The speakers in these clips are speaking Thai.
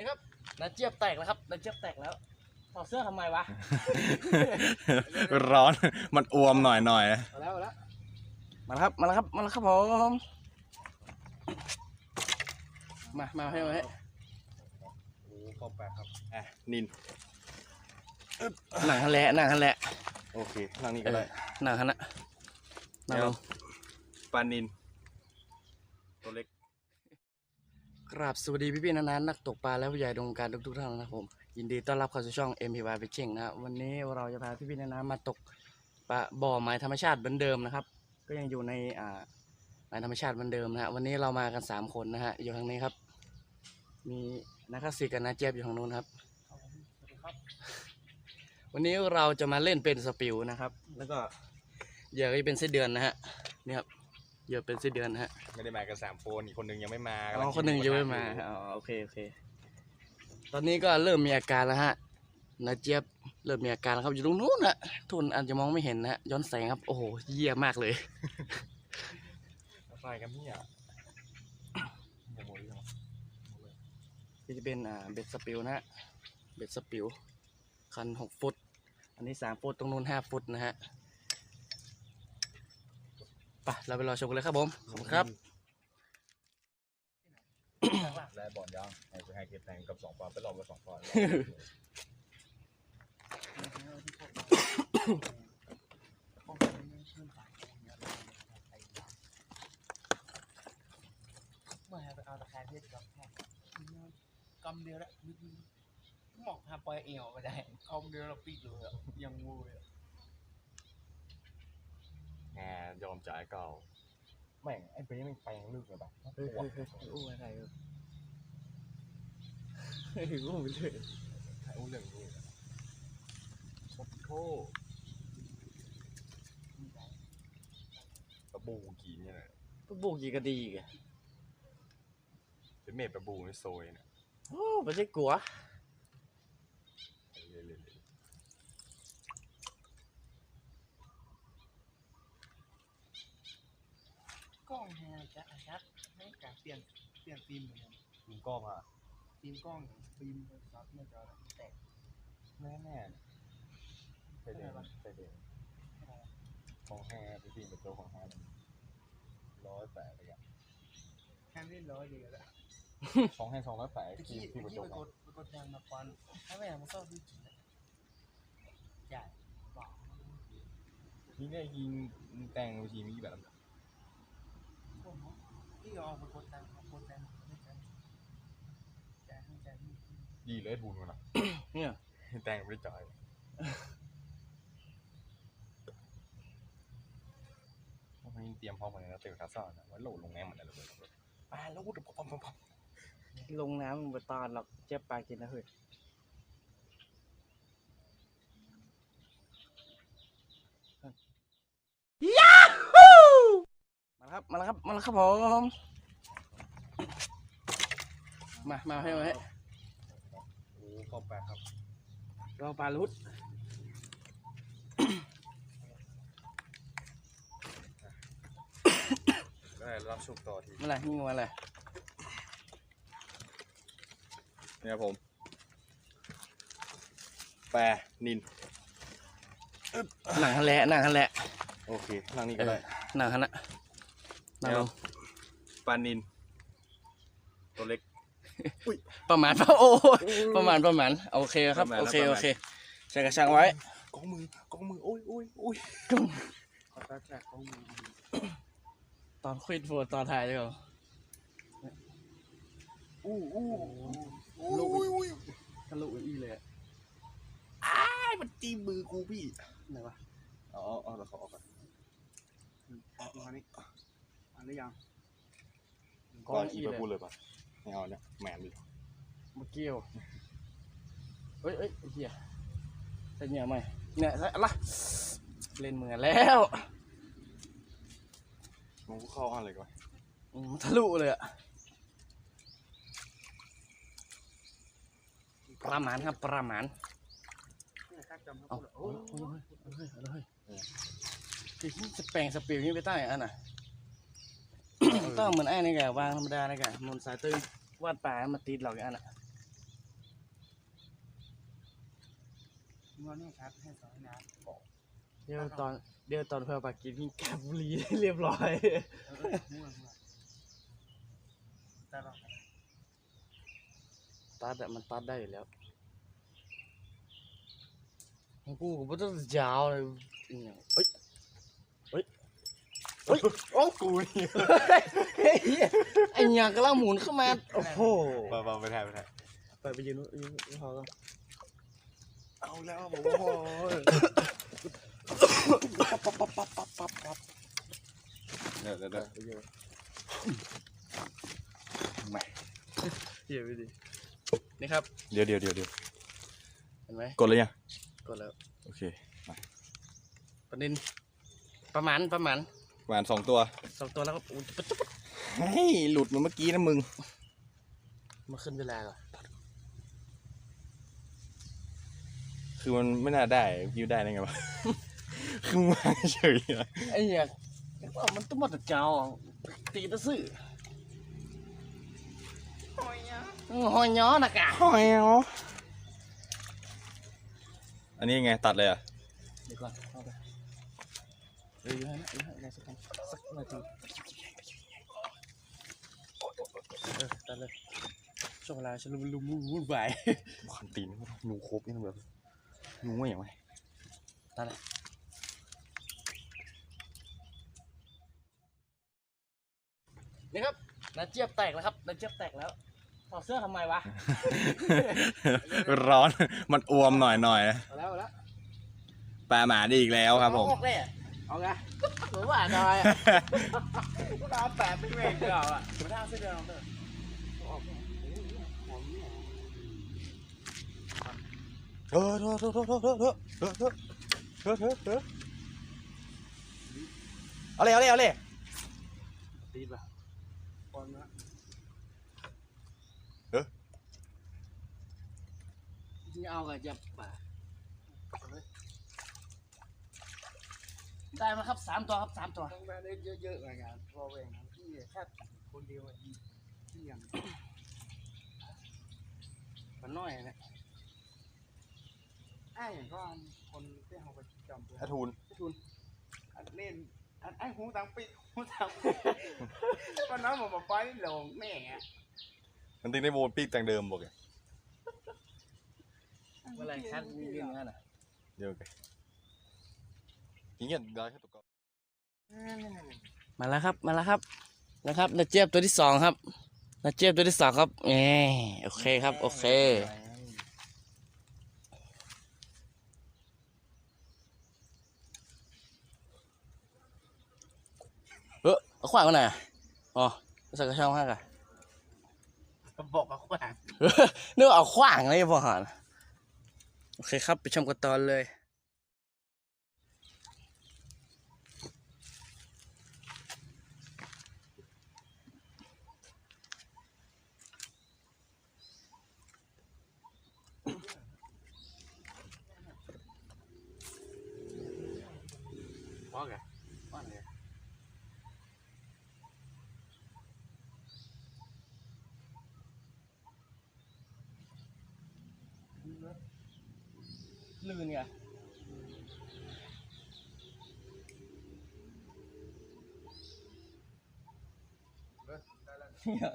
นี่ครับนาเจี๊ยบแตกแล้วครับนาเจี๊ยบแตกแล้วถอดเสื้อทำไมวะ ร้อนมันอวมหน่อยหน่อยมาแล้วมาแล้วมาแล้วครับมาแล้วครับมาแล้วครับผมมามาให้มาให้โอ้เข้าไปครับอะนินหนังฮันแหละหนังฮันแหละโอเคนั่งนี่ก็ได้หนังฮันนะหนังลงปลานินตัวเล็ก กราบสวัสดีพี่ๆนานานักตกปลาและผู้ใหญ่ดงการทุกๆท่านนะครับผมยินดีต้อนรับเข้าสู่ช่อง m p y Fishing นะครับวันนี้เราจะพาพี่ๆนานามาตกปลาบ่อไม้ธรรมชาติเหมือนเดิมนะครับ ก็ยังอยู่ในอ่าไม้ธรรมชาติเหมือนเดิมนะฮะวันนี้เรามากันสามคนนะฮะอยู่ทางนี้ครับ มีนักสิกกับนาเจี๊ยบอยู่ทางนู้นครับ วันนี้เราจะมาเล่นเป็นสปิวนะครับ แล้วก็เหยื่อก็จะเป็นไส้นเดือนนะฮะนี่ครับ เหยื่อเป็นไส้เดือนนะฮะไม่ได้มากันสามคนอีกคนนึงยังไม่มาอ๋กำลัอกิคนหนึ่งยังไม่มาหกระทะอ๋อโอเคโอเค ตอนนี้ก็เริ่มมีอาการแล้วฮะนาเจี๊ยบเริ่มมีอาการแล้วครับอยู่ตรงนู้นน่ะทุนอาจจะมองไม่เห็นนะฮะย้อนแสงครับโอ้โหเยี่ยมากเลยอะไรกันเนี่ยโอ้โหเรื่องนี่จะเป็นอ่าเบ็ดสปิวนะฮะเบ็ดสปิวคันหกฟุต อันนี้สามฟุตตรงนู้นห้าฟุตนะฮะ ไปเราไปรอชมกันเลยครับผม ขอบคุณครับ ได้บอลยังให้ไปให้เก็บแทงกับสองปอนด์ไปลองกับสองปอนด์ เมื่อไหร่ไปเอาตะแคงเพชรกับแค่กำเดียวละนิดนึงหมอกพาปล่อยเอวไปได้กำเดียวเราปิดเลยอะยังงูเลยอะ แหมยอมจ่ายเก่าแม่งไอ้เป๊ะมันไปยังลึกเลยแบบเฮ้ยเฮ้ยเฮ้ยอู้อะไรเออเฮ้ยอู้ไปเลยไอ้อู้เรื่องนี้ชดโทปลาบูกี่เนี่ยนะพวกบุกกี่กระดีอีกอะเป็นเมดปลาบูในโซยเนี่ยโอ้ไม่ใช่กลัว เรื่อยๆ กล้องแฮจะชัดให้กาเปลี่ยนเปลี่ยนฟิล์มเหมือนกันยิงกล้องอะฟิล์มกล้องฟิล์มโทรศัพท์เนี่ยจะแตกแน่แน่ไปเดินไปเดินของแฮไปที่เป็นตัวของแฮร้อยแปดเลยอะแค่นี้ร้อยเดียวแล้วของแฮสองร้อยแปดตะที่ที่ประกี้จไปบกดไปกดยางมาควันถ้าไม่อยากมาซ่อมที่จีนใหญ่บอกนี่ได้ยิงแต่งทีมีแบบ เขาที่เอาไปกดตังค์เอากดตังค์ไม่กันจ่ายให้จ่ายนี่ดีเลยบุญมันอะ เนี่ยแต่งไม่ได้จ่ายมันเตรียมพร้อมมาเลยนเตะคาซ่านะไว้โหลดลงแง่มันเลยไปแล้วปุ๊บปั๊บปั๊บปั๊บลงน้ำมึงไปตอนหรอกเจ็บปลากินนะเฮ้ยาฮูมาแล้ว ครับมาแล้วครับมาแล้วครับผมมามาให้มาให้โอ้เข้าไปครับเราปลาลุดได้รับชุบต่อทีเมื่อไหร่ยิงมาเลยเนี่ยผม แปรนินหนังฮันแหละหนังฮันแหละโอเคนั่งนี่ก็ได้หนังฮันนะหนั งลงปลานินตัวเล็ก ประมาณปะโอ้ยประมาณประมาณโอเคครับ ประมาณโอเค ประมาณ โอเคใส่กระชังไว้กองมือกองมือโอ้ยโอ้ยโอ้ยขอตัดจากของมือตอนคุยโฟนตอนถ่ายเลยเหรออู้อู้ลูกอุ้ยทะลุอีเลยอะไอ้มันตีมือกูพี่ไหนวะอ๋ออ๋อเราขอออกก่อนอันนี้ อันนี้ยังก้อนอีไปเลยพูดเลยป่ะไม่เอาเนี่ยแหมนดิเมื่อกี้วเอ้ยเอ้ยไอ้เหี้ยใส่เหงื่อไหมเนี่ยใส่อะไรเล่นเหมือนแล้วมึงกูเข้าอะไรก่อนอืมมันทะลุเลยอะประมาณครับประมาณเนี่ยครับจำเอาเขาโอ้ยโอ้ยโอ้ยโอ้ยโอ้ยที่สแปลงสปิลนี่ไปใต้อันน่ะ ต้องเหมือนไอ้นี่แกวางธรรมดานี่แกมนสายตื้นวาดป่ามาติดหลอกอันอะเดี๋ยวตอนเดี๋ยวตอนเพื่อปากกินที่แกบุรีเรียบร้อยตัดอะมันตัดได้อยู่แล้วกูก็ไม่ต้องยาวเลยเอ้ย เฮ้ยโอ้กูนี่ไอ้หยังกำลังหมุนเข้ามา โอ้โหไปไปไปถ่ายไปถ่ายไปไปยืนนู้นยืนพอแล้วเอาแล้วผมโอ้ยเดี๋ยวเดี๋ยวเดี๋ยวไม่เฮียไปดินี่ครับ เดี๋ยวเดี๋ยวเดี๋ยวเดี๋ยวเห็นไหมกดเลยยังกดแล้ว โอเคประเด็นประมาณประมาณ หวานสองตัวสองตัวแล้วก็อุ๊ยปุ๊บปุ๊บปุ๊บเฮ้ยหลุดมาเมื่อกี้นะมึง มาขึ้นเวลาก่อนคือมันไม่น่าได้คิวได้ได้ไงวะ คือมึงวางเฉยอะไอ้เหี้ยว่ามันต้องมาแต่เจ้าตีตะซื่อหอยย้อนะกะหอยอ๋ออันนี้ไงตัดเลยอะเดี๋ยวก่อนเอาไปเดี๋ยวอยู่ให้นะอยู่ให้นะสักพักสักนาทีเออตัดเลยช่ วงเวลาฉันลุมลุมวุ่นวายขันตีนหนูครบนี่แบบหนูว่าอย่างไรตัดเลยนี่ครับนาเจี๊ยบแตกแล้วครับนาเจี๊ยบแตกแล้วถอดเสื้อทำไมวะ ร้อนมันอวมหน่อยหน่อยเอาแล้วเอาแล้วปลาหมาดีอีกแล้วครับผม เอาออกเลยอะเอาไงหรือว่าอะไรอะกูเอาแปะไม่แม่งเก่าอะไม่ได้เอาเสื้อเดียวเอาเถอะเอาออกเลยหอมเนี่ย เออเถอเถอเถอเถอเถอเถอเถอเถอเถอเถอเถอเอาเลยเอาเลยเอาเลยตีป่ะก่อนนะจริงๆเอากับยับป่ะเอได้มาครับสามตัวครับสามตัวต้องแวะได้เยอะๆหน่อยงานพอเวงนะพี่แค่คนเดียวอะอีที่ยังมันน้อยนะ ไอ้อย่างก็คนที่เขาไปจำเพื่ออาทูนอันเล่นอันไอ้หูตังปิดหูตังปิดวันนั้นผมมาไปหลงแม่อะมันติงได้โวนปีกแต่งเดิมบอกเลยเมื่อไรคัดวิ่งวิ่งนั่นน่ะเดี๋ยวกันอย่างเงี้ยได้แค่ตัวกอนมาแล้วครับมาแล้วครับนะครับนาเจี๊ยบตัวที่สองครับนาเจี๊ยบตัวที่สองครับเอโอเคครับ โอเค เออเอาขวางกันหน่อยอะอ๋อใส่กระช่องห้ากะบอกกับขวางนึกว่าเอาขวางเลยพอหันโอเคครับ ไปชมกันตอนเลยว่าไงว่าไงลื่นไง เนี่ย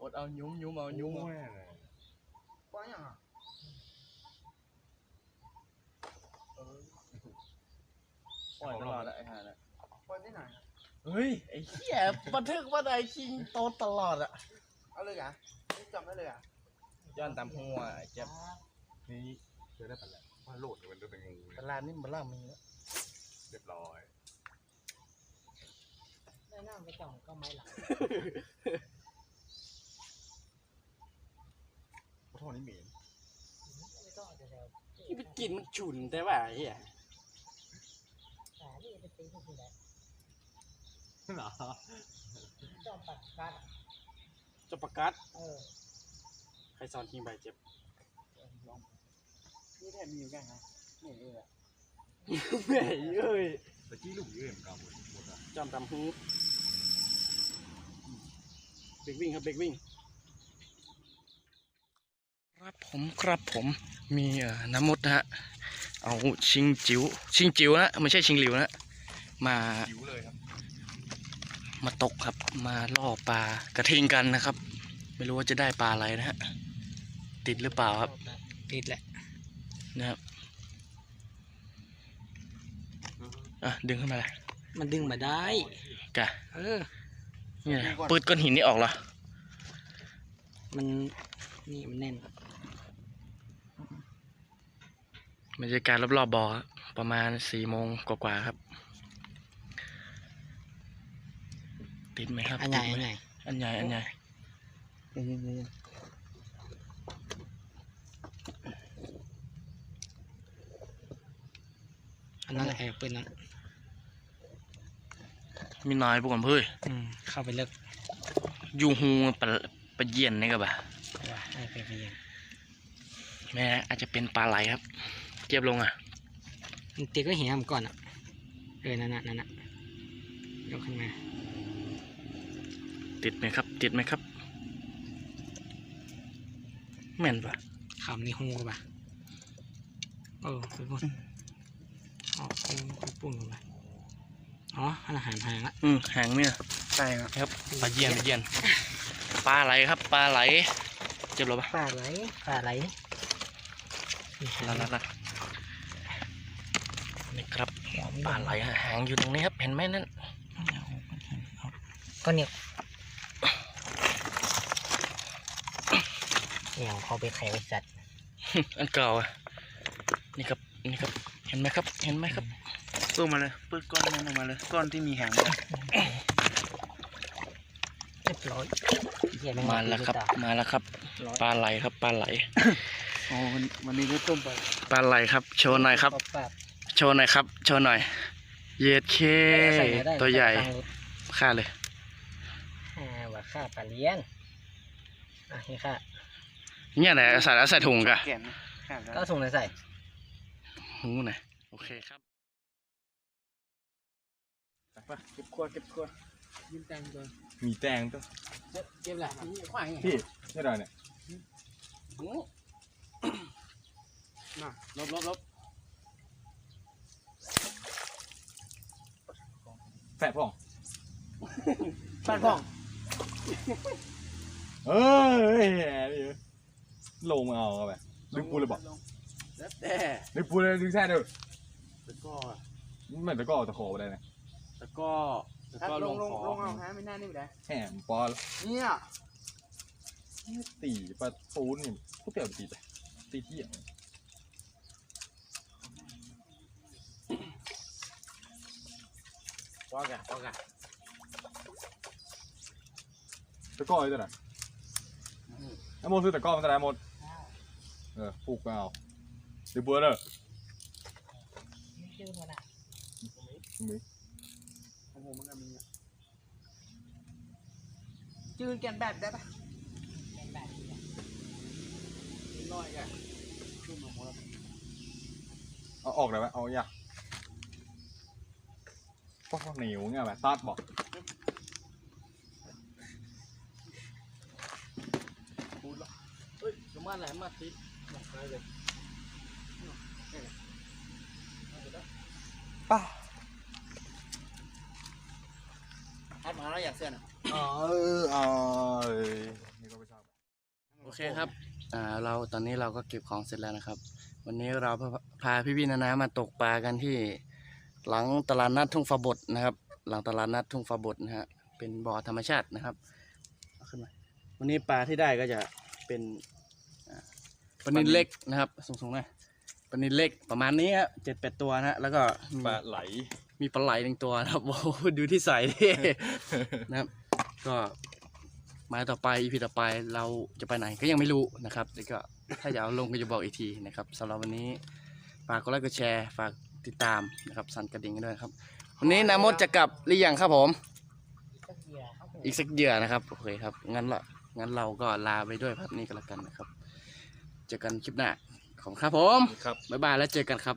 อดเอายุ้มยุ้มเอายุ้มเอาป้อนยังอะปล่อยตลอดอะไอ้ห่าน่ะป้อนที่ไหนเฮ้ย ไอ้เหี้ยบันทึกว่าไอ้คิงโตตลอดอะเอาเลยอะจำได้เลยอะย้อนตามหัวไอ้เจ็บนี่เจอได้ปะแล้วว่าโหลดมันจะเป็นงูตลาดนี่มันล่ามีแล้วเรียบร้อยไม่ น่าไม่ต้องก็ไม่หลังขอโทษนี่เหม็นไม่ต้องจะแล้วที่ไปกินมันฉุนแต่ว่าไอ้เหี้ยแต่นี่เป็นตีที่ไหนเหรอจอมปัดกัดจะประกาศเออใครสอนทีมใบเจ็บ นี่แทบมีอยู่แค่ฮะนี่เลยอะแม่เอ้ยตะกี้ลูกเยื่อมนกาหมดหมดอะจอมตามหู เบรกวิ่งครับเบรกวิ่ง ครับครับผมครับผมมีเอ่อน้ำมดนะฮะเอาชิงจิ๋วชิงจิ๋วนะไม่ใช่ชิงหลิวนะมาหิวเลยครับมาตกครับมาล่อปลากระทิงกันนะครับ ไม่รู้ว่าจะได้ปลาอะไรนะฮะติดหรือเปล่าครับ ติดแหละนะครับอะดึงขึ้นมาเลยมันดึงมาได้กะเออ นี่นะปืดก้อนหินนี่ออกเหรอ มันนี่มันแน่นบรรยากาศรอบๆบ่อครับประมาณสี่โมงกว่าๆครับ ติดไหมครับอันใหญ่ติดอันไมใหญ่อันใหญ่อันใหญ่อันนั้นแหละไอ้ปืนนั้น มีน้อยพวกผมเพื่ออืมเข้าไปเลิกยูฮูปลาปลาเยียนนี่ก็บ่าว่าไอ้ไปไปยังแม่อาจจะเป็นปลาไหลครับ เก็บลงอะมันตีก็เหี่ยมนก่อนอะเออนั่นน่ะนั่นน่ะยกขึ้นมา ติดไหมครับ ติดไหมครับแม่นปะขำนี่หูกันปะเออไปปุ่นอ๋อไปปุ่นกันปะ อ๋ออันอาหารหางละอืมหางเนี่ยใช่ครับครับปลาเยียนปลาเยียนปลาไหลครับปลาไหลเจ็บหรอปะปลาไหลปลาไหลลัดลัดลัดนี่ครับปลาไหลหางอยู่ตรงนี้ครับ เห็นไหมนั่นก็เนี่ยเนี่ยเขาไปแขวสัตว์อันเก่าอะนี่ครับนี่ครับเห็นไหมครับ เห็นไหมครับ สู้มาเลยปืดก้อนนั้นออกมาเลย ก้อนที่มีหางเรียบร้อยเหี้ยงมาแล้วครับ มาแล้วครับ ปลาไหลครับปลาไหลอ๋อวันวันนี้ก็ต้มไปปลาไหลครับ โชว์หน่อยครับปลาโชว์หน่อยครับ โชว์หน่อย เย็ดเค ใส่ได้ตัวใหญ่ตังค์รถค่าเลย อ่าว่าค่าปลาเลี้ยงอะนี่ค่าเนี่ยแหละใส่แล้วใส่ถุงกะแก่นนะขาดแล้ว ก็ถุงไหนใส่ หูหน่อยโอเคครับ เก็บขวดเก็บขวดยืมตังค์ก่อนมีแตงตัวเก็บแหละนี่ขวางไงพี่นี่อะไรเนี่ยน่ะลบลบลบแฝดพ่องบ้านพ่องเอ้ยนี่ลงมาเอาเข้าไปดึงปูเลยบอกแล้วแต่ดึงปูเลยดึงแท้เด้อแล้วก็เหมือนตะกร้อตะโขไปได้นะ แล้วก็แล้วก็ลงลงลงเอาฮะไม่น่านี่ไม่ได้แหมปอลเนี่ยตีปลาปูนนี่พวกเปี่ยวตีแต่ตีเที่ยงว่ากะว่ากะตะกร้อไอ้ตัวไหนไอ้โมซื้อตะกร้อมันจะได้หมดเออปลูกมาเอาดึงปูเลยชื่อมัน อะมือของผมมันก็มีอะจืนแกนแบบได้ปะเป็นแบบนี้อะน้อยกะจุ่มลงหมดแล้วเอาออกได้ไหมเอาอย่าพวกเหนียวเงี้ยแบบตัดบอกเฮ้ยสมาแหลมมาติดป้า อัดมาแล้วอยากเสื้อน่ะเออเออนี่ก็ไม่ชอบโอเคครับ อ่า เราตอนนี้เราก็เก็บของเสร็จแล้วนะครับ วันนี้เราพาพาพี่ๆนานามาตกปลากันที่ หลังตลาดนัดทุ่งฟ้าบดนะครับ หลังตลาดนัดทุ่งฟ้าบดนะฮะ เป็นบ่อธรรมชาตินะครับเอาขึ้นมา วันนี้ปลาที่ได้ก็จะเป็นอ่าปลานินเล็กนะครับ สูงๆหนะปลานินเล็กประมาณนี้ครับเจ็ดแปดตัวนะฮะแล้วก็มีปลาไหล มีปลาไหลหนึ่งตัวนะครับโอ้โหดูที่ใส่ดิ นะครับ ก็หมายต่อไปอีพีต่อไปเราจะไปไหนก็ยังไม่รู้นะครับแต่ก็ถ้าอยากเอาลงก็จะบอกอีกทีนะครับสำหรับวันนี้ฝากกดไลค์กดแชร์ฝากติดตามนะครับสั่นกระดิ่งกันด้วยครับ วันนี้นามดจะกลับหรือยังครับผมสักเหยื่อครับผมอีกสักเหยื่อนะครับโอเคครับงั้นละงั้นเราก็ลาไปด้วยภาพนี้ก็แล้วกันนะครับ เจอกันคลิปหน้าของครับผม ครับ บ๊ายบายแล้วเจอกันครับ